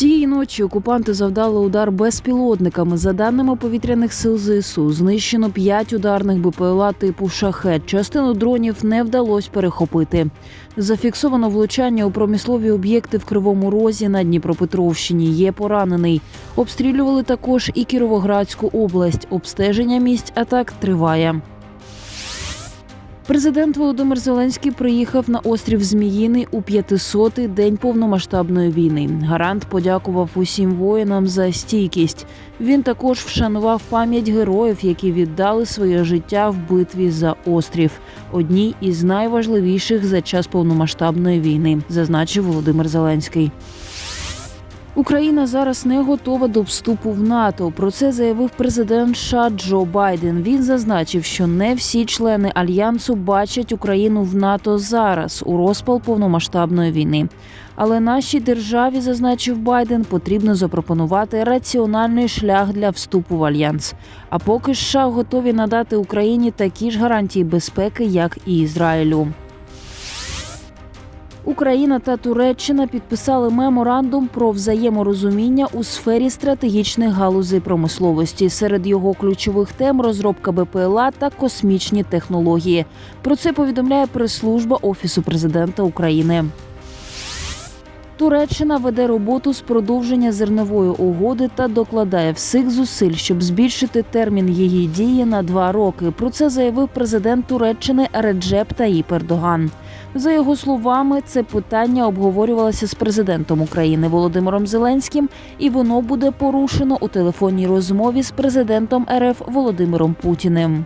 Цієї ночі окупанти завдали удар безпілотниками. За даними повітряних сил ЗСУ, знищено 5 ударних БПЛА типу шахет. Частину дронів не вдалося перехопити. Зафіксовано влучання у промислові об'єкти в Кривому Розі на Дніпропетровщині. Є поранений. Обстрілювали також і Кіровоградську область. Обстеження місць атак триває. Президент Володимир Зеленський приїхав на острів Зміїний у 500-й день повномасштабної війни. Гарант подякував усім воїнам за стійкість. Він також вшанував пам'ять героїв, які віддали своє життя в битві за острів, одній із найважливіших за час повномасштабної війни, зазначив Володимир Зеленський. Україна зараз не готова до вступу в НАТО. Про це заявив президент США Джо Байден. Він зазначив, що не всі члени альянсу бачать Україну в НАТО зараз у розпал повномасштабної війни. Але нашій державі, зазначив Байден, потрібно запропонувати раціональний шлях для вступу в альянс. А поки США готові надати Україні такі ж гарантії безпеки, як і Ізраїлю. Україна та Туреччина підписали меморандум про взаєморозуміння у сфері стратегічних галузей промисловості. Серед його ключових тем розробка БПЛА та космічні технології. Про це повідомляє прес-служба Офісу президента України. Туреччина веде роботу з продовження зернової угоди та докладає всіх зусиль, щоб збільшити термін її дії на два роки. Про це заявив президент Туреччини Реджеп Таїп Ердоган. За його словами, це питання обговорювалося з президентом України Володимиром Зеленським, і воно буде порушено у телефонній розмові з президентом РФ Володимиром Путіним.